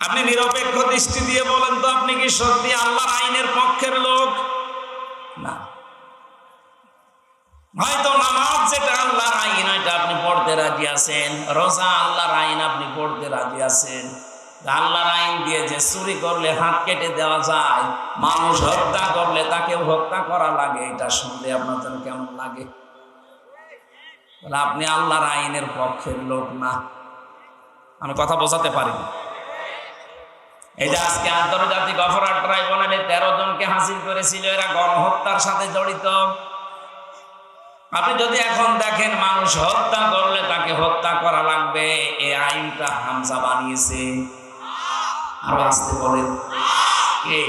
আপনি নিরপেক্ষ দৃষ্টি দিয়ে বলেন তো, আপনি কি সত্যি আল্লাহর আইনের পক্ষের লোক? না। হয়তো নামাজ যেটা আল্লাহর আইন, ওইটা আপনি পড়তে রাজি আছেন। রোজা আল্লাহর আইন, আপনি পড়তে রাজি আছেন। আল্লাহর আইন দিয়ে যে চুরি করলে, হাত কেটে দেওয়া যায়, মানুষ হত্যা করলে তাকে হত্যা করা লাগে, এটা শুনলে জন্য কেমন লাগে? আপনি আল্লাহর আইনের পক্ষের লোক না। আমি কথা বোঝাতে পারি না। এই যে আজকে আন্তর্জাতিক অপরাধ ট্রাইব্যুনালে তেরো জনকে হাসিল করেছিল, এরা গণহত্যার সাথে জড়িত। আপনি যদি এখন দেখেন মানুষ হত্যা করলে তাকে হত্যা করা লাগবে এই আইনটা হামজা বানিয়েছে। আরও আসতে বলেন। কে?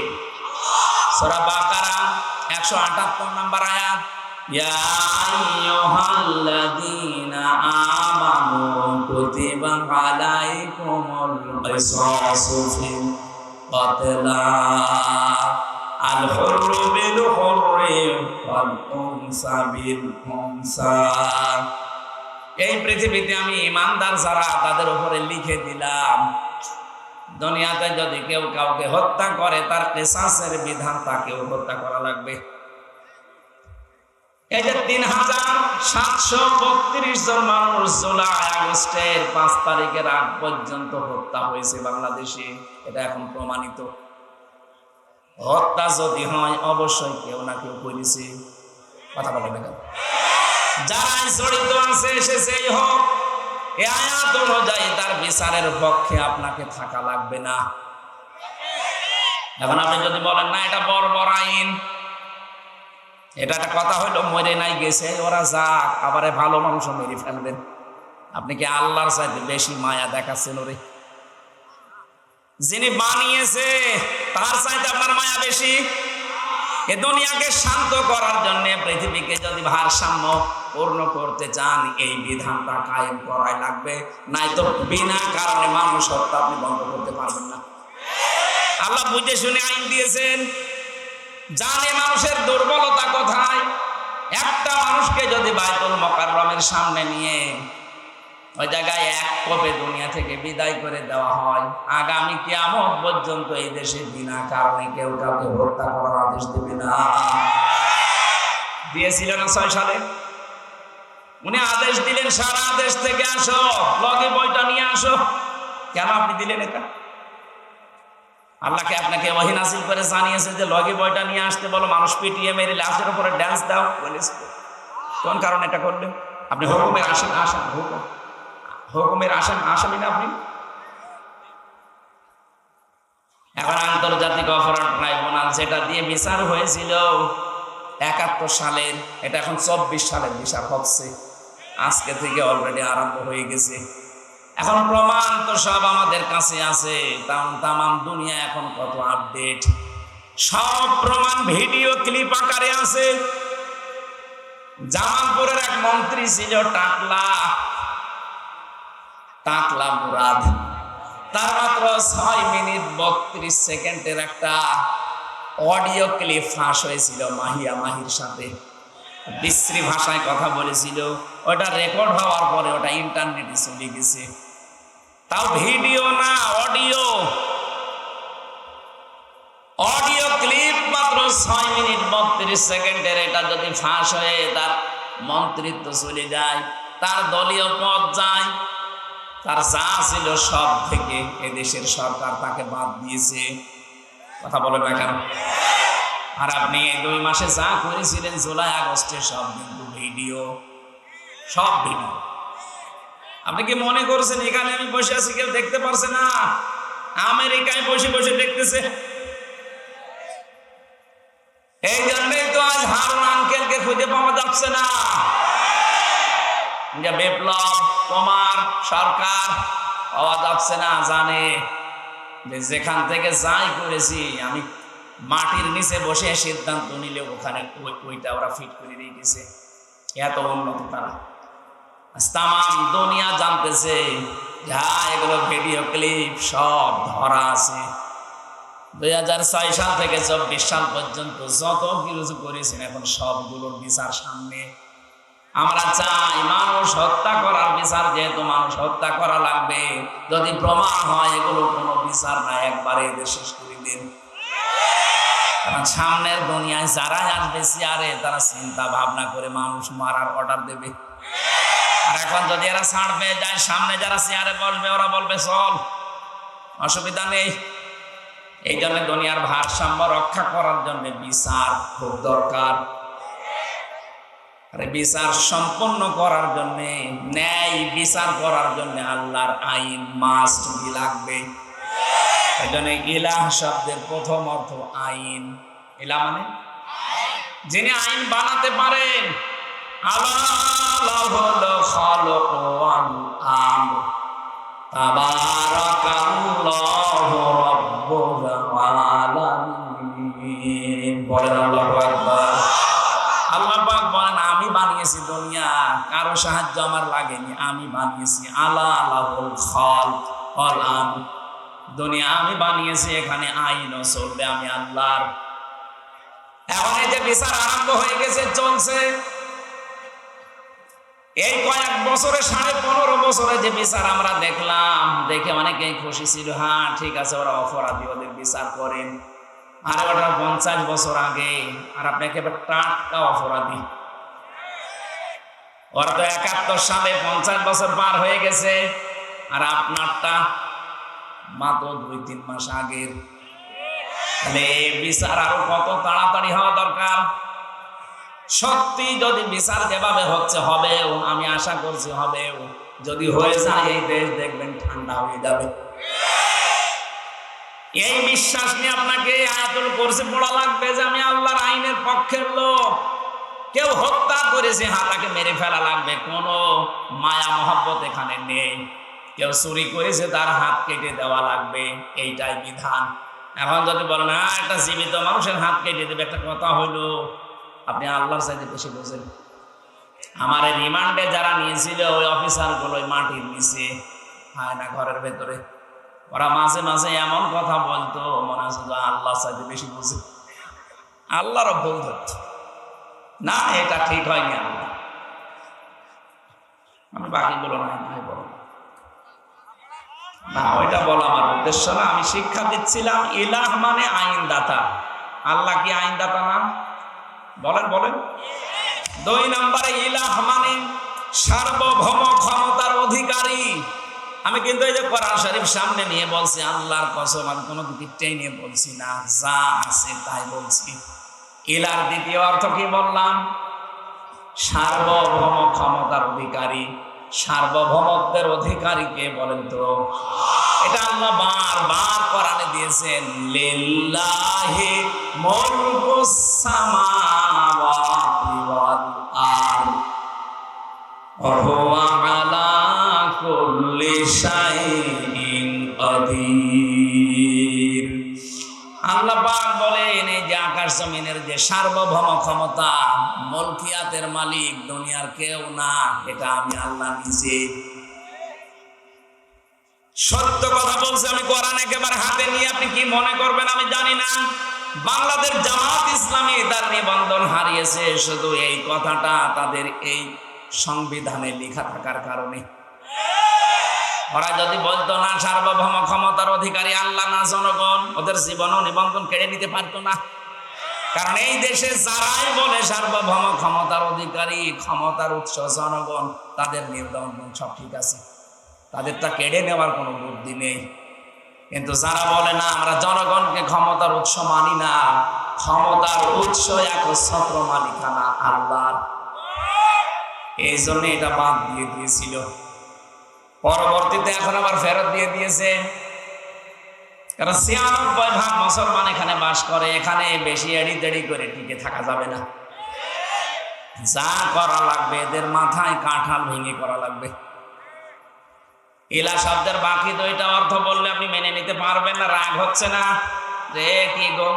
সূরা বাকারা 178 নাম্বার আয়াত। ইয়া আইয়ুহাল্লাযীনা আমানু কুতিবা আলাইকুমুল কিসাসু ফিল قتلى الحر بالحر والأنثى بالأنثى এই পৃথিবীতে আমি ইমানদার যারা তাদের উপরে লিখে দিলাম দুনিয়াতে যদি কেউ কাউকে হত্যা করে তার কেসাসের বিধান তাকেও হত্যা করা লাগবে এই যে তিন হাজার সাতশো বত্রিশ জন মানুষ জুলাই আগস্টের পাঁচ তারিখের আগ পর্যন্ত হত্যা হয়েছে বাংলাদেশে, এটা এখন প্রমাণিত। হত্যা যদি হয়, অবশ্যই কেউ না কেউ করেছে। কথা বলে না যারাই জড়িত আছে, সে সেই হোক, এ আয়াত অনুযায়ী তার বিচারের পক্ষে আপনাকে থাকা লাগবে না। এখন আপনি যদি বলেন, না, এটা বড় আইন। এটা একটা কথা হইল মরে নাই গেছে, ওরা যাক, আবার ভালো মানুষ মেরে ফেলবেন আপনি কি আল্লাহর চাইতে বেশি মায়া দেখাচ্ছেন ওরে? যিনি বানিয়েছে, তার চাইতে আপনার মায়া বেশি? এ দুনিয়াকে শান্ত করার জন্য পৃথিবীকে যদি ভারসাম্য পূর্ণ করতে চান, এই বিধানটা কায়েম করাই লাগবে। নাই তো বিনা কারণে মানুষ হত্যা আপনি বন্ধ করতে পারবেন না। আল্লাহ বুঝে শুনে আইন দিয়েছেন জানে মানুষের দুর্বলতা কোথায়? একটা মানুষকে যদি বাইতুল মকাররমের সামনে নিয়ে ওই জায়গায় এক কপে দুনিয়া থেকে বিদায় করে দেওয়া হয়, আগামী কিয়ামত পর্যন্ত এই দেশে বিনা কারণে কেউ কাউকে হত্যা করার আদেশ দেবে না। দিয়েছিল না ছয় সালে? উনি আদেশ দিলেন, সারা দেশ থেকে আসো, লগে বইটা নিয়ে আসো। কেন আপনি দিলেন এটা? আল্লাহকে আপনাকে ওহি নাসিল করে জানিয়েছে যে, লগে বইটা নিয়ে আসতে বলো, মানুষ পিটিয়ে মেরে লাশের উপরে ড্যান্স দাও। বলেছে কোন কারণে এটা করলেন আপনি হুকুমের আসেন আসেন হুকুম। হুকুমের আসেন আসামি না আপনি? এখন আন্তর্জাতিক অপরাধ ট্রাইব্যুনাল যেটা দিয়ে বিচার হয়েছিল, একাত্তর সালের, এটা এখন চব্বিশ সালের বিচার হচ্ছে। আজকে থেকে অলরেডি আরম্ভ হয়ে গেছে। এখন প্রমাণ তো সব আমাদের কাছে আছে। তাম, তামাম দুনিয়া এখন কত আপডেট সব প্রমাণ ভিডিও ক্লিপ আকারে আছে। জামালপুরের এক মন্ত্রী ছিল টাকলা। টাকলা মুরাদ। তার মাত্র ছয় মিনিট বত্রিশ সেকেন্ডের একটা অডিও ক্লিপ ফাঁস হয়েছিল মাহিয়া মাহির সাথে। বিশ্রী ভাষায় কথা বলেছিল। ওটা রেকর্ড হওয়ার পরে ওটা ইন্টারনেটে চলে গেছে। তাও ভিডিও না, অডিও। অডিও ক্লিপ মাত্র ছয় মিনিট বত্রিশ সেকেন্ডের, এটা যদি ফাঁস হয়ে তার মন্ত্রিত্ব চলে যায়, তার দলীয় পদ যায়। তার যা ছিল সব থেকে এদেশের সরকার তাকে বাদ দিয়েছে। কথা বলে না কেন? আর আপনি এই দুই মাসে যা করেছিলেন, জুলাই, আগস্টে সব কিন্তু ভিডিও। সব ভিডিও। আপনি কি মনে করছেন, এখানে আমি বসে আছি, কেউ দেখতে পারছে না? আমেরিকায় বসে বসে দেখতেছে। এই জন্যই তো আজ হারুন আঙ্কেলকে খুঁজে পাওয়া যাচ্ছে না। যে বিপ্লব তোমার সরকার পাওয়া যাচ্ছে না, জানে যে যেখান থেকে যাই করেছি, আমি মাটির নিচে বসে সিদ্ধান্ত নিলে ওখানে ওইটা ওরা ফিট করে দিয়ে গেছে এত উন্নত তারা। তামাম দুনিয়া জানতেছে যা এগুলো ভিডিও ক্লিপ সব ধরা আছে। দুই হাজার ছয় সাল থেকে চব্বিশ সাল পর্যন্ত যত কিছু করেছেন, এখন সবগুলোর বিচার সামনে। আমরা চাই মানুষ হত্যা করার বিচার, যেহেতু মানুষ হত্যা করা লাগবে। যদি প্রমাণ হয়, এগুলো কোনো বিচার না, একবারে এদের শেষ করে দিন। কারণ সামনের দুনিয়ায় যারা আসবে চেয়ারে তারা চিন্তা ভাবনা করে মানুষ মারার অর্ডার দেবে। এখন যদি এরা ছাড়বে যায় সামনে যারা চেয়ারে বসবে, ওরা বলবে, চল, অসুবিধা নেই। এই জন্য দুনিয়ার ভারসাম্য রক্ষা করার জন্য বিচার খুব দরকার। বিচার সম্পন্ন করার জন্য, ন্যায় বিচার করার জন্য আল্লাহর আইন মাস্ট লাগবে। এই জন্য ইলাহ শব্দের প্রথম অর্থ আইন। ইলা মানে? যিনি আইন বানাতে পারেন, আল্লাহ আমি বানিয়েছি কারও সাহায্য আমার লাগেনি, আমি বানিয়েছি আলা আলাহুল খালক দুনিয়া আমি বানিয়েছি, এখানে আইনও চলবে, আমি আল্লাহর। এখন এই যে বিচার আরম্ভ হয়ে গেছে, চলছে। এই কয়েক বছরে, সাড়ে পনেরো বছরে যে বিচার আমরা দেখলাম, দেখে অনেকেই খুশি ছিল হ্যাঁ ঠিক আছে, ওরা অপরাধী, ওদের বিচার করেন। আর ওটা পঞ্চাশ বছর আগে, আর আপনি একেবারে টাটকা অপরাধী। ওরা তো একাত্তর সালে পঞ্চাশ বছর পার হয়ে গেছে, আর আপনারটা মাত্র দুই, তিন মাস আগের। তাহলে বিচার আরও কত তাড়াতাড়ি হওয়া দরকার? সত্যি যদি বিচার যেভাবে হচ্ছে, হবেও। আমি আশা করছি হবেও। যদি হয়ে যায়, এই দেশ দেখবেন ঠান্ডা হয়ে যাবে। এই বিশ্বাস নিয়ে আপনাকে আয়াতুল করছে পড়া লাগবে যে আমি আল্লাহর আইনের পক্ষের লোক। কেউ হত্যা করেছে হ্যাঁ তাকে মেরে ফেলা লাগবে। কোনো মায়া, মহব্বত এখানে নেই। কেউ চুরি করেছে, তার হাত কেটে দেওয়া লাগবে। এইটাই বিধান। এখন যদি বলেন হ্যাঁ একটা জীবিত মানুষের হাত কেটে দেবে, একটা কথা হইল আপনি আল্লাহর চাইতে বেশি বোঝেন। আমার এই রিমান্ডে যারা নিয়েছিল, ওই অফিসারগুলো মাটির নিচে হয় না ঘরের ভেতরে। ওরা মাঝে মাঝে এমন কথা বলতো, মনে হচ্ছে যে আল্লাহ চাইতে বেশি বুঝে। আল্লাহরও ভুল ধরত না, এটা ঠিক হয়নি আল্লাহ। আমি বাকিগুলো নাই নাই বলো। না, ওইটা বলা আমার উদ্দেশ্য না। আমি শিক্ষা দিচ্ছিলাম, ইলাহ মানে আইনদাতা। আল্লাহ কি আইনদাতা না? বলেন বলেন। দুই নম্বরে ইলাহ মানে সার্বভৌম ক্ষমতার অধিকারী। আমি কিন্তু এই যে কোরআন শরীফ সামনে নিয়ে বলছি, আল্লাহর কসম, আমি কোনো দিকটাই নিয়ে বলছি না, যা আছে তাই বলছি। ইলার দ্বিতীয় অর্থ কি বললাম? সার্বভৌম ক্ষমতার অধিকারী। সার্বভৌমত্বের অধিকারী কে বলেন তো? এটা আল্লাহ বারবার কোরআনে দিয়েছেন, লিল্লাহি মুলকুস সামাওয়াতি জমিনের যে সার্বভৌম ক্ষমতা, মলকিয়াতের মালিক, দুনিয়ার কেউ না, এটা আমি আল্লাহ নিজে। সত্য কথা বলছে, আমি কোরআন একেবারে হাতে নিয়ে আপনি কি মনে করবেন আমি জানি না। বাংলাদেশ জামাত ইসলামী তার নিবন্ধন হারিয়েছে, শুধু এই কথাটা তাদের এই সংবিধানে লেখা থাকার কারণে। ওরা যদি বলতো না, সার্বভৌম ক্ষমতার অধিকারী আল্লাহ না, জনগণ ওদের জীবন ও নিবন্ধন কেড়ে নিতে পারতো না। কারণ এই দেশে যারাই বলে সার্বভৌম ক্ষমতার অধিকারী, ক্ষমতার উৎস জনগণ, তাদের নিবন্ধন সব ঠিক আছে। তাদের তা কেড়ে নেওয়ার কোনো বুদ্ধি নেই। কিন্তু যারা বলে না, আমরা জনগণকে ক্ষমতার উৎস মানি না, ক্ষমতার উৎস একচ্ছত্র মালিকানা আল্লাহর। এই জন্য এটা বাদ দিয়ে দিয়েছিল। পরবর্তীতে এখন আবার ফেরত দিয়ে দিয়েছে। কারণ ছিয়ানব্বই ভাগ মুসলমান এখানে বাস করে, এখানে বেশি এড়ি দেড়ি করে টিকে থাকা যাবে না। যা করা লাগবে, এদের মাথায় কাঁঠাল ভেঙে করা লাগবে। ইলা শব্দের বাকি দুইটা অর্থ বললে আপনি মেনে নিতে পারবেন না, রাগ হচ্ছে না। রে, কি গো?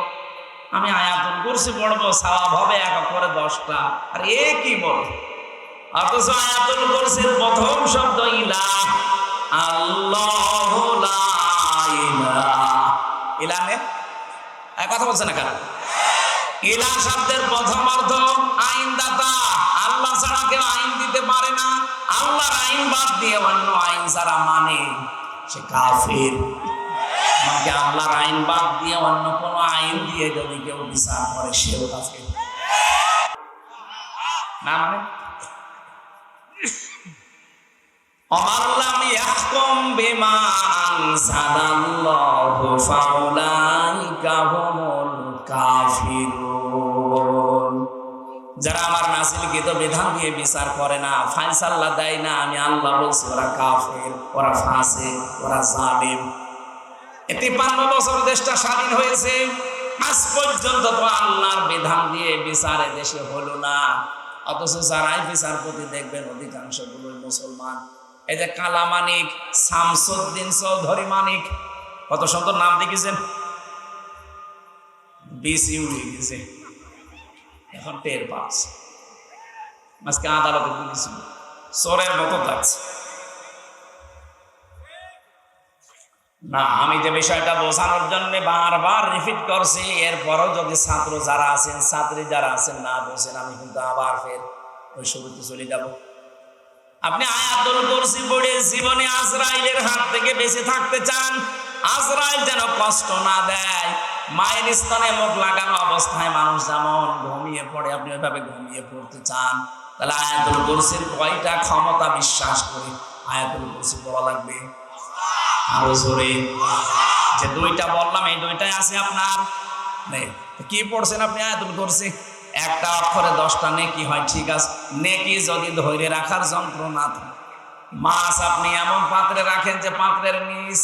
আমি আয়াতুল কুরসি পড়ব, সওয়াব হবে এক করে দশটা। আর এ কি বল? অথচ আয়াতুল কুরসির প্রথম শব্দ ইলা। আল্লাহ কথা বলছে না কেন? ইলা শব্দের প্রথম অর্থ আইনদাতা। আল্লাহ ছাড়া কেউ আইন দিতে পারে না। আল্লাহর আইন বাদ দিয়ে অন্য আইন ছাড়া মানে সে কাফির। আমাকে আল্লাহর আইন বাদ দিয়ে অন্য কোনো আইন দিয়ে যদি কেউ বিচার করে, সেও কাফির। না মানে? অমাল্লাম ইয়াহকুম ফাউলাইকা হুমুল কাফিরুন। যারা আমার বিধান দিয়ে বিচার করে না ফাইসাল্লাহ দেয় না, আমি আল্লাহ বলছি, ওরা কাফের, ওরা ফাঁসে ওরা জালিম। তিপ্পান্ন বছর দেশটা স্বাধীন হয়েছে, আজ পর্যন্ত তো আল্লাহর বিধান দিয়ে দেশে হলো না। অথচ যারাই বিচারপতি দেখবেন, অধিকাংশগুলোই মুসলমান। এই যে কালা মানিক, শামসুদ্দিন চৌধুরী মানিক, কত সুন্দর নাম দেখেছেন? এখন টের আজকে আদালতে দিয়েছিল চোরের মতো থাকছে না, আমি যে বিষয়টা বোঝানোর জন্য বারবার রিপিট করছি, এরপরও যদি ছাত্র যারা আছেন, ছাত্রী যারা আছেন না বোঝেন, আমি কিন্তু আবার ফের ওই শুরুতে চলে যাব। আপনি আয়াতুল কুরসি পড়ে জীবনে আজরাইলের হাত থেকে বেঁচে থাকতে চান, আজরাইল যেন কষ্ট না দেয়, মায়ের স্তনে মুখ লাগানো অবস্থায় মানুষ যেমন ঘুমিয়ে পড়ে, আপনি ওইভাবে ঘুমিয়ে পড়তে চান। তাহলে আয়াতুল কুরসির কয়টা ক্ষমতা বিশ্বাস করে আয়াতুল কুরসি পড়া লাগবে। আরও জোরে। যে দুইটা বললাম, এই দুইটাই আছে আপনার। কি পড়ছেন আপনি আয়াতুল কুরসি? একটা অক্ষরে দশটা নেকি হয়, ঠিক আছে? নেকি যদি ধরে রাখার যন্ত্র না থাকে। মাছ আপনি এমন পাত্রে রাখেন যে পাত্রের নিচ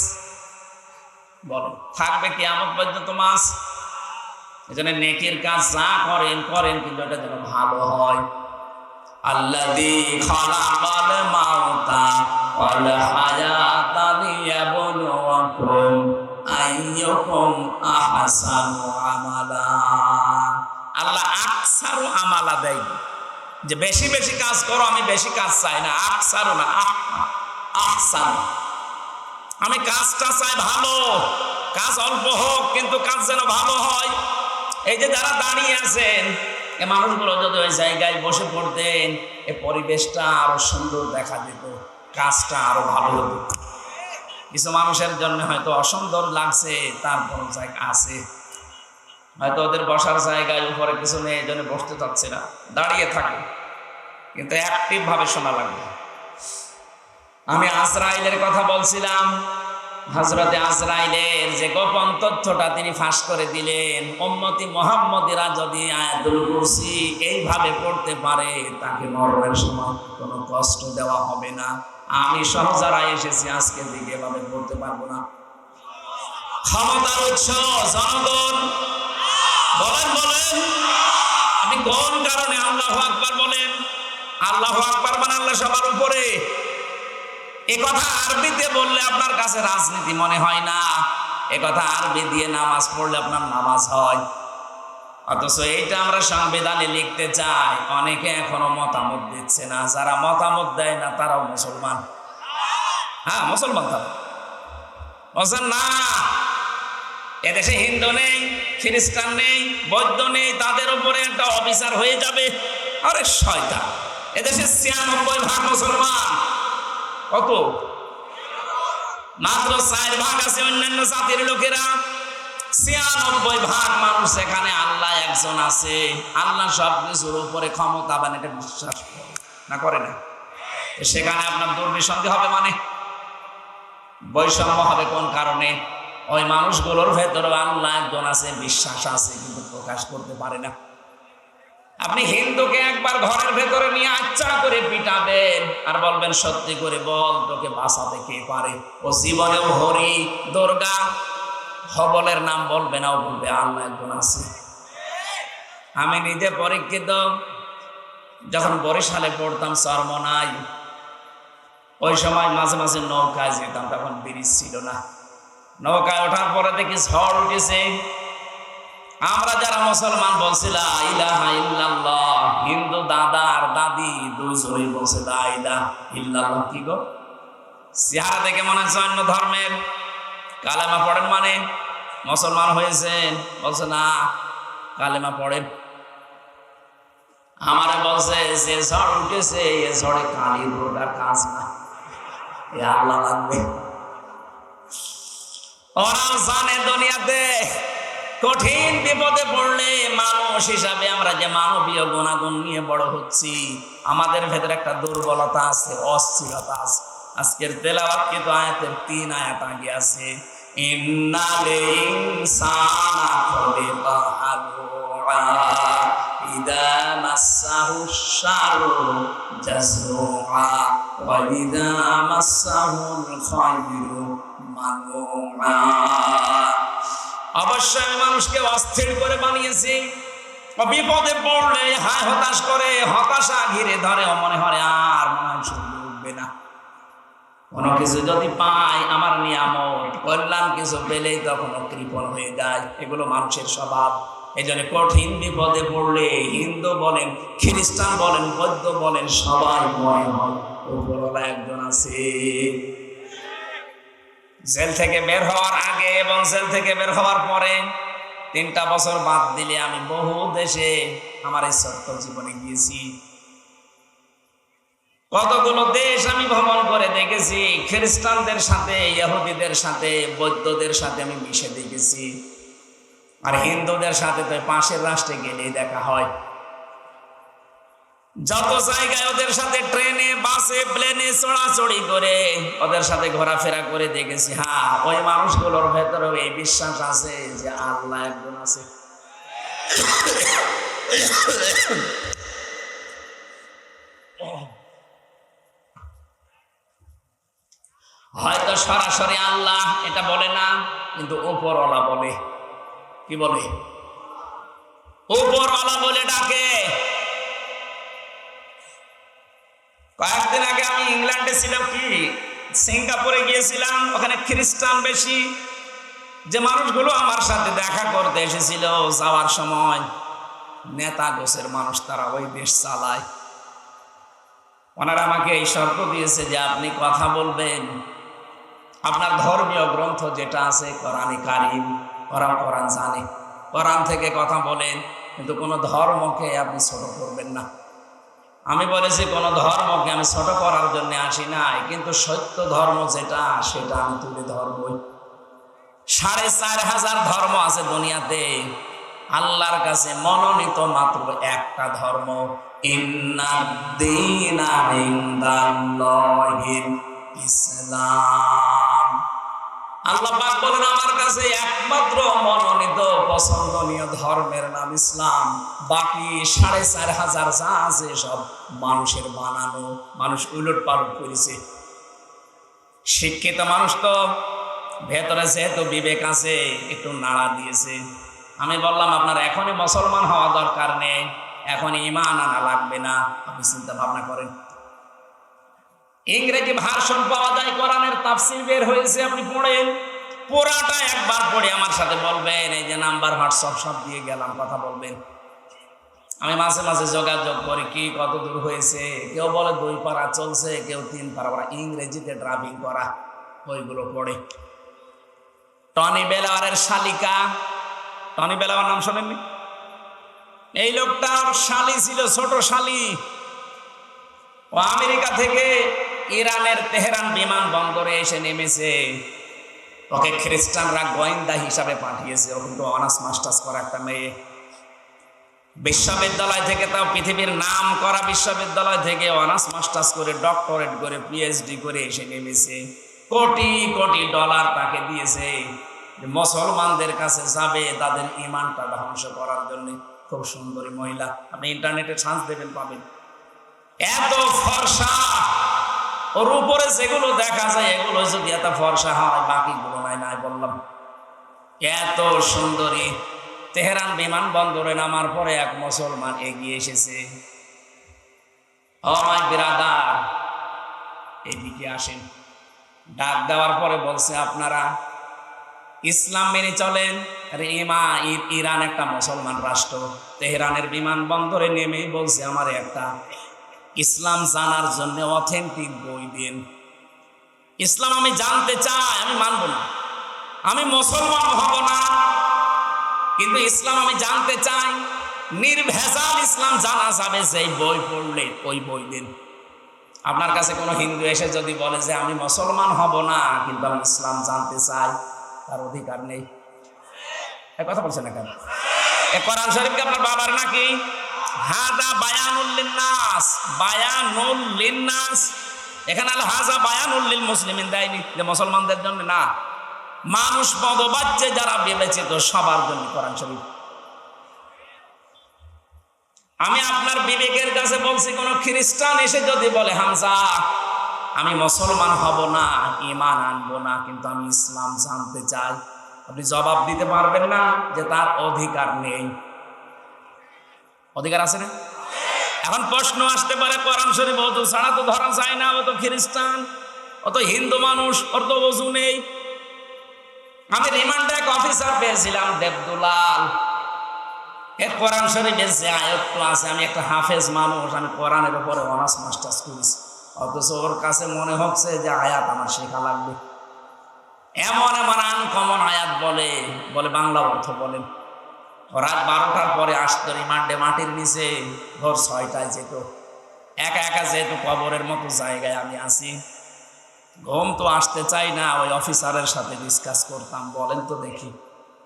বলেন থাকবে কি এমন পর্যন্ত মাছ? জন্য নেকির কাজ যা করেন করেন কিন্তু এটা যেন ভালো হয়। আহসানু আমালা। আল্লাহ আকসারু আমালা দেয়। যে বেশি বেশি কাজ করো, আমি বেশি কাজ চাই না। আকসারু না, আহ আহসান আমি কাজটা চাই ভালো। কাজ অল্প হোক, কিন্তু কাজ যেন ভালো হয়। এই যে যারা দাঁড়িয়ে আছেন, এ মানুষগুলো যদি ওই জায়গায় বসে পড়তেন, এ পরিবেশটা আরও সুন্দর দেখা যেত কাজটা আরও ভালো হতো। কিছু মানুষের জন্য হয়তো অসুন্দর লাগছে তারপর আছে। হয়তো ওদের বসার জায়গায় উপরে কিছু নেই, এই জন্য বসতে চাচ্ছে না। দাঁড়িয়ে থাকে। কিন্তু অ্যাক্টিভ ভাবে শোনা লাগবে। আমি আজরাইলের কথা বলছিলাম। হজরতে আজরাইলের যে গোপন তথ্যটা তিনি ফাঁস করে দিলেন, উম্মতি মোহাম্মদিরা যদি আয়াতুল কুরসি এইভাবে পড়তে পারে, তাকে মরণের সময় কোনো কষ্ট দেওয়া হবে না। আমি সহ যারা এসেছি আজকের দিকে এভাবে পড়তে পারব না। ক্ষমতার উৎস, জনগণ বলেন বলেন। কোন কারণে আল্লাহ বলেন? আল্লাহ মানে আল্লাহ সবার উপরে। এ কথা আরবিতে বললে আপনার কাছে রাজনীতি মনে হয় না। এ কথা আরবি দিয়ে নামাজ পড়লে আপনার নামাজ হয়। অথচ এইটা আমরা সংবিধানে লিখতে চাই। অনেকে এখনও মতামত দিচ্ছে না। যারা মতামত দেয় না, তারাও মুসলমান। হ্যাঁ মুসলমান তারা। বলছেন, না। এদেশে হিন্দু নেই, খ্রিস্টান নেই, বৌদ্ধ নেই, তাদের উপরে একটা অফিসার হয়ে যাবে। আরে শয়তা এদেশে ছিয়ানব্বই ভাগ মুসলমান। কত? মাত্র চার ভাগ আছে অন্যান্য জাতির লোকেরা। ছিয়ানব্বই ভাগ মানুষ এখানে আল্লাহ একজন আছে। আল্লাহ সব কিছুর উপরে ক্ষমতা বান এটা বিশ্বাস না করে না সেখানে আপনার দুর্বিসন্ধি হবে মানে? বৈষম্য হবে কোন কারণে? ওই মানুষগুলোর ভেতরে আল্লাহ একজন আছে, বিশ্বাস আছে, কিন্তু প্রকাশ করতে পারে না। আপনি হিন্দুকে একবার ঘরের ভেতরে নিয়ে আচ্ছা করে পিটাবেন আর বলবেন, সত্যি করে বল, তোকে বাঁচাতে কে পারে? ও জীবনেও হরি, দুর্গা, হবলের নাম বলবে না, ও বলবে, আল্লাহ একজন আছে। আমি নিজে পরীক্ষিত, যখন বরিশালে পড়তাম চরমনাই ওই সময় মাঝে মাঝে নৌকায় যেতাম, তখন ব্রিজ ছিল না। নৌকায় ওঠার পরে দেখি ঝড় উঠেছে। আমরা যারা মুসলমান বলছিলাম হিন্দু দাদা আর দাদি দুইজনই বলছে কি গো? দেখে মনে হচ্ছে অন্য ধর্মের। কালামা পড়েন মানে মুসলমান হয়েছেন। বলছে, না, কালেমা পড়েন। আমারে বলছে, যে ঝড় উঠেছে, এ ঝড়ে কালির রোডা কাজ না। আল্লাহ লাগবে। ওরা জানে দুনিয়াতে কঠিন বিপদে পড়লে মানুষ হিসাবে আমরা যে মানবীয় গুণাগুণ নিয়ে বড় হচ্ছি, আমাদের ভেতরে একটা দুর্বলতা আছে, অস্থিরতা আছে। আজকের তেলাওয়াত কিন্তু আয়াতের তিন আয়াত আগে আছে, ইন্নালে ইনসানা অবশ্যই মানুষকে অস্থির করে বানিয়েছি। বিপদে পড়লে হায় হতাশ করে, হতাশা ঘিরে ধরে মনে আর উঠবে না। কোনো কিছু যদি আমার নিয়ামত কিছু পেলেই তখন কৃপণ হয়ে যায়। এগুলো মানুষের স্বভাব। এই জন্য কঠিন বিপদে পড়লে হিন্দু বলেন, খ্রিস্টান বলেন, বৌদ্ধ বলেন, সবাই মনে হয় একজন আছে। জেল থেকে বের হওয়ার আগে এবং জেল থেকে বের হওয়ার পরে তিনটা বছর বাদ দিলে আমি বহু দেশে আমার এই ছোট্ট জীবনে গিয়েছি। কতগুলো দেশ আমি ভ্রমণ করে দেখেছি, খ্রিস্টানদের সাথে, ইহুদিদের সাথে, বৌদ্ধদের সাথে আমি মিশে দেখেছি। আর হিন্দুদের সাথে তো পাশের রাষ্ট্রে গেলেই দেখা হয়। যত জায়গায় ওদের সাথে ট্রেনে, বাসে, প্লেনে চড়াচড়ি করে, ওদের সাথে ঘোরাফেরা করে দেখেছি। হ্যাঁ ওই মানুষগুলোর ভেতরে এই বিশ্বাস আছে যে আল্লাহ একজন আছে। হয়তো সরাসরি আল্লাহ এটা বলে না, কিন্তু উপরওয়ালা বলে। কি বলে? উপরওয়ালা বলে ডাকে। কয়েকদিন আগে আমি ইংল্যান্ডে ছিলাম কি? সিঙ্গাপুরে গিয়েছিলাম, ওখানে খ্রিস্টান বেশি। যে মানুষগুলো আমার সাথে দেখা করতে এসেছিল যাওয়ার সময়, নেতা গোছের মানুষ তারা ওই দেশ চালায়। ওনারা আমাকে এই শর্ত দিয়েছে যে আপনি কথা বলবেন। আপনার ধর্মীয় গ্রন্থ যেটা আছে, কোরআনে কারিম ওরা কোরআন জানে। কোরআন থেকে কথা বলেন, কিন্তু কোনো ধর্মকে আপনি ছোট করবেন না। আমি বলেছি, কোনো ধর্মকে আমি ছোট করার জন্য আসি নাই, কিন্তু সত্য ধর্ম যেটা, সেটা আমি তুলে ধরবই। সাড়ে চার হাজার ধর্ম আছে দুনিয়াতে। আল্লাহর কাছে মনোনীত মাত্র একটা ধর্ম ইসলাম। আল্লাহ পাক বলেন, আমার কাছে একমাত্র মনোনীত পছন্দনীয় ধর্মের নাম ইসলাম। বাকি সাড়ে চার হাজার যা আছে সব মানুষের বানানো। মানুষ উলট পালট করেছে। শিক্ষিত মানুষ তো ভেতরে যেহেতু বিবেক আছে, একটু নাড়া দিয়েছে। আমি বললাম, আপনার এখনই মুসলমান হওয়া দরকার নেই। এখন ইমান আনা লাগবে না। আপনি চিন্তা ভাবনা করেন। ইংরেজি ভার্সন পাওয়া যায়, কোরআনের তাফসির বের হয়েছে, আপনি পড়েন। পুরাটা একবার পড়ে আমার সাথে বলবেন, এই যে নাম্বার, হোয়াটসঅ্যাপ, সব দিয়ে গেলাম, কথা বলবেন। আমি মাঝে মাঝে যোগাযোগ করি, কি, কত দূর হয়েছে? কেউ বলে দুই পারা চলছে, কেউ তিন পারা ওরা ইংরেজিতে ড্রাইভিং করা, ওইগুলো পড়ে। টনি বেলাওয়ারের শালিকা, টনি বেলাওয়ার নাম শোনেননি? এই লোকটার শালি ছিল, ছোট শালি। ও আমেরিকা থেকে ইরানের তেহরান বিমান বন্দরে এসে নেমেছে। ওকে খ্রিস্টানরা গোয়েন্দা হিসাবে পাঠিয়েছে। ও কিন্তু অনার্স মাস্টার্স করা একটা মেয়ে। বিশ্ববিদ্যালয় থেকে তাও পৃথিবীর নাম করা বিশ্ববিদ্যালয় থেকে অনার্স মাস্টার্স করে ডক্টরেট করে পিএইচডি করে এসে নেমেছে। কোটি কোটি ডলার তাকে দিয়েছে। মুসলমানদের কাছে যাবে তাদের ইমানটা ধ্বংস করার জন্য। খুব সুন্দরী মহিলা। আপনি ইন্টারনেটে চান্স দেবেন পাবেন। এত ফর্সা! ওর উপরে যেগুলো দেখা যায়, এগুলো যদি এত ফর্সা হয় বাকিগুলো নাই নাই বললাম। এত সুন্দরী। তেহরান বিমান বন্দরে নামার পরে এক মুসলমান এগিয়ে এসেছে। এদিকে আসেন। ডাক দেওয়ার পরে বলছে, আপনারা ইসলাম মেনে চলেন। ইরান একটা মুসলমান রাষ্ট্র। তেহরানের বিমানবন্দরে নেমেই বলছে, আমার একটা ইসলাম জানার জন্য অথেন্টিক বই দিন। ইসলাম আমি জানতে চাই, আমি মানব না। আমি মুসলমান হব না। কিন্তু ইসলাম আমি জানতে চাই, নির্ভেজাল ইসলাম জানা যাবে সেই বই পড়লে ওই বই দিন। আপনার কাছে কোনো হিন্দু এসে যদি বলে যে আমি মুসলমান হব না, কিন্তু আমি ইসলাম জানতে চাই, তার অধিকার নেই। কথা বলছেন না কেন? এ কোরআন শরীফ কি আপনার বাবার নাকি? লিন্নাস এখানে আল হাজা দেয়নি, যে মুসলমানদের জন্য না। মানুষ পদবাচ্যে যারা বিবেচিত, সবার জন্য কোরআন শরীফ। আমি আপনার বিবেকের কাছে বলছি, কোন খ্রিস্টান এসে যদি বলে, হামজা, আমি মুসলমান হব না, ইমান আনব না, কিন্তু আমি ইসলাম জানতে চাই, আপনি জবাব দিতে পারবেন না যে তার অধিকার নেই। অধিকার আছে না? এখন প্রশ্ন আসতে পারে, কোরআন শরীফ অজু ছাড়া তো ধরা যায় না, ও তো খ্রিস্টান, ও তো হিন্দু মানুষ, ওর তো অজু নেই। আমি রিমান্ডে এক অফিসার পেয়েছিলাম, দেবদুলাল। এর কোরআন শরীফের যে আয়ত্ত আছে, আমি একটা হাফেজ মানুষ, আমি কোরআনের উপরে অনার্স মাস্টার্স করেছি। অথচ ওর কাছে মনে হচ্ছে যে আয়াত আমার শেখা লাগবে। এমন এমন আনকমন আয়াত বলে বলে বাংলা অর্থ বলেন রাত বারোটার পরে আসতো রিমান্ডে মাটির নিচে, ভোর ছয়টায় যেত। একা একা যেহেতু কবরের মতো জায়গায় আমি আছি, ঘুম তো আসতে চাই না, ওই অফিসারের সাথে ডিসকাস করতাম, বলেন তো দেখি।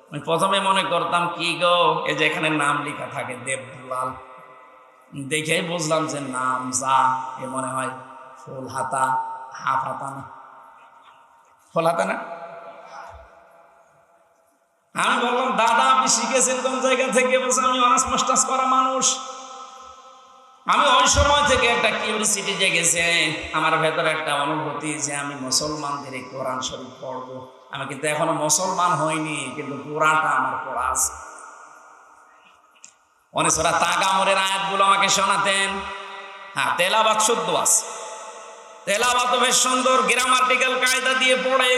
আমি প্রথমে মনে করতাম, কি গো? এই যে এখানে নাম লেখা থাকে, দেবদুলাল। দেখেই বুঝলাম যে নাম যা, এ মনে হয় ফুল হাতা হাফ হাতা না। ফুল হাতা না? আমি বললাম, দাদা, আপনি শিখেছেন কোন জায়গা থেকে? বলছে, আমি অনার্স মাস্টার্স করা মানুষ। আমি ওই সময় থেকে একটা কিউরিসিটি জেগেছে, আমার ভেতরে একটা অনুভূতি যে আমি মুসলমানদের এই কোরআন শরীফ পড়ব। আমি কিন্তু এখনও মুসলমান হইনি, কিন্তু কোরআনটা আমার পড়া আছে। অনেক ওরা তাগামরের আয়াতগুলো আমাকে শোনাতেন। হ্যাঁ তেলাবাদ শুদ্ধ আছে। তেলাবাদ বেশ সুন্দর কায়দা দিয়ে পড়ে।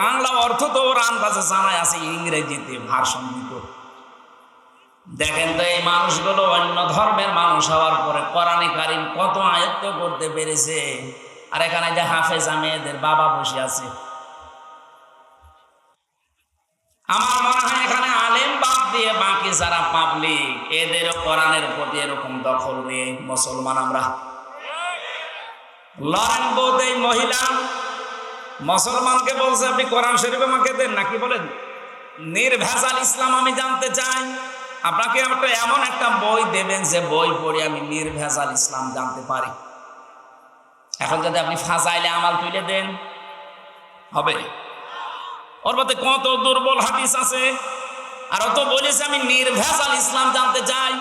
বাংলা অর্থ তো ওর আন্দাজে জানায় আছে, ইংরেজিতে দেখেন তো এই মানুষগুলো অন্য ধর্মের মানুষ হওয়ার পরে কোরআনে কারিম কত আয়ত্ত করতে পেরেছে। আর এখানে যে হাফেজা বাবা বসে আছে। আমার মনে হয় এখানে আলেম বাদ দিয়ে বাকি যারা পাবলিক এদেরও কোরআনের প্রতি এরকম দখল নেই। মুসলমান আমরা লরেন বোধ এই মহিলা। মুসলমানকে বলছে, আপনি কোরআন শরীফ আমাকে দেন? নাকি বলেন, নির্ভেজাল ইসলাম আমি জানতে চাই। আপনাকে একটা এমন একটা বই দেবেন যে বই পড়ে আমি নির্ভেজাল ইসলাম জানতে পারি। এখন যদি আপনি ফাজাইলে আমাল তুলে দেন, হবে। ওর মধ্যে কত দুর্বল হাদিস আছে। আর অত বলেছে, আমি নির্ভেজাল ইসলাম জানতে চাই।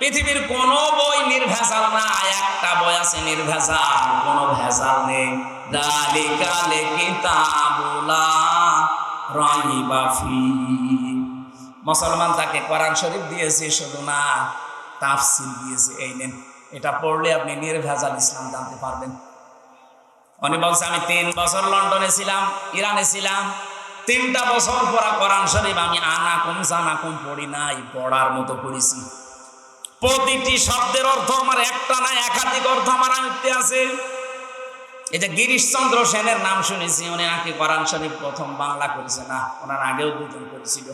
পৃথিবীর কোন বই নির্ভেজাল না, একটা বই আছে নির্ভেজাল, কোনো ভেজাল নেই। দালিকালে কিতাবুলা মুসলমান তাকে কোরআন শরীফ দিয়েছে, শুধু না তাফসিল দিয়েছে, এই নেন। এটা পড়লে আপনি নির্ভেজাল ইসলাম জানতে পারবেন। উনি বলছে, আমি তিন বছর লন্ডনে ছিলাম, ইরানে ছিলাম। তিনটা বছর পরা কোরআন শরীফ আমি আনা কম জানা কম পড়ি নাই, পড়ার মতো পড়েছি প্রতিটি শব্দের অর্থ আমার একটা না একাধিক অর্থ আমার আয়ত্তে আছে। এই যে গিরিশচন্দ্র সেনের নাম শুনেছি, উনি নাকি কোরআন শরীফ প্রথম বাংলা করেছে। না, ওনার আগেও দুজন করেছিল।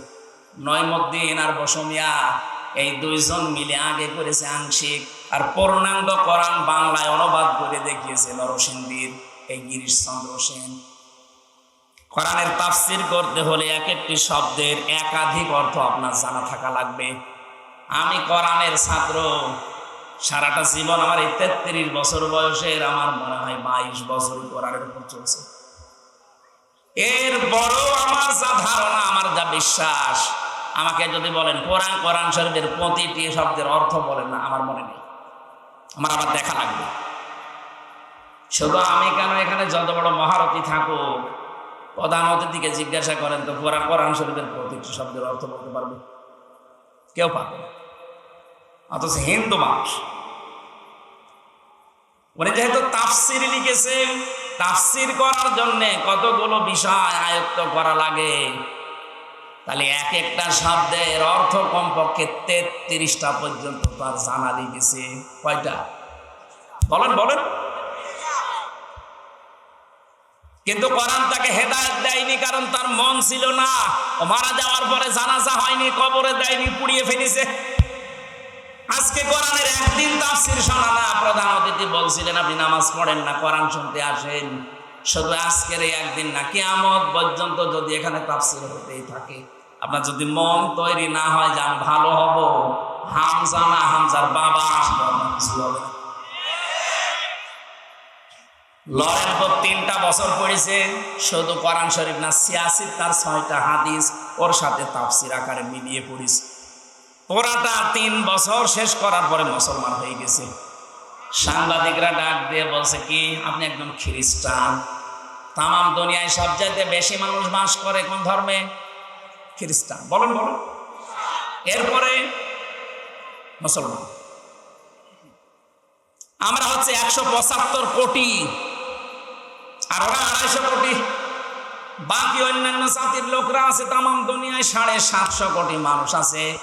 নয়মদ্দিন আর বসমিয়া, এই দুইজন মিলে আগে করেছে আংশিক আর পূর্ণাঙ্গ কোরআন বাংলায় অনুবাদ করে দেখিয়েছে নরসিংদীর এই গিরিশচন্দ্র সেন। কোরআনের তাফসির করতে হলে এক একটি শব্দের একাধিক অর্থ আপনার জানা থাকা লাগবে। আমি কোরআনের ছাত্র। সারাটা জীবন আমার এই তেত্রিশ বছর বয়সের, আমার মনে হয় বাইশ বছর কোরআনের উপর চলছে। এর বড় আমার যা ধারণা, আমার যা বিশ্বাস, আমাকে যদি বলেন, কোরআন কোরআন শরীফের প্রতিটি শব্দের অর্থ বলেন না, আমার মনে নেই। আমার আবার দেখা লাগবে। শুধু আমি কেন এখানে যত বড় মহারথী থাকুক, প্রধান অতিথিকে জিজ্ঞাসা করেন, তো কোরআন কোরআন শরীফের প্রতিটি শব্দের অর্থ বলতে পারবে? কেউ পাবে অথচ হিন্দু মানুষ। উনি যেহেতু তাফসির লিখেছে তাফসির করার জন্যে কতগুলো বিষয় আয়ত্ত করা লাগে? তাহলে এক একটা শব্দের অর্থ কমপক্ষে তেত্রিশটা পর্যন্ত তার জানা লিখেছে। কয়টা? বলেন বলেন। কিন্তু কোরআন তাকে হেদায়েত দেয়নি কারণ তার মন ছিল না। মারা যাওয়ার পরে জানাজা হয়নি, কবরে দেয়নি, পুড়িয়ে ফেলেছে। আজকে কোরআনের একদিন তাফসির শোনা না প্রধান অতিথি বলছিলেন, আপনি নামাজ পড়েন না, কোরআন শুনতে আসেন। শুধু আজকের এই একদিন না, কিয়ামত পর্যন্ত যদি এখানে তাফসির হতেই থাকে। আপনার যদি মন তৈরি না হয় যে আমি ভালো হব, হামজা না, হামজার বাবা আসবে কিছু হবে না। লড়ের পর তিনটা বছর পড়েছে, শুধু কোরআন শরীফ না সিয়াসির তার ছয়টা হাদিস ওর সাথে তাফসির আকারে মিলিয়ে পড়েছে। পুরাটা তিন বছর শেষ করার পরে মুসলমান হয়ে গেছে। সাংবাদিকরা ডাক দিয়ে বলছে, কি, আপনি একদম খ্রিস্টান? তামাম দুনিয়ায় সব চাইতে বেশি মানুষ বাস করে কোন ধর্মে? খ্রিস্টান। বলেন বলেন। এরপরে মুসলমান। আমরা হচ্ছে একশো পঁচাত্তর কোটি আর ওরা আড়াইশো কোটি। বাকি অন্যান্য জাতির লোকরা আছে, তামাম দুনিয়ায় সাড়ে সাতশো কোটি মানুষ আছে।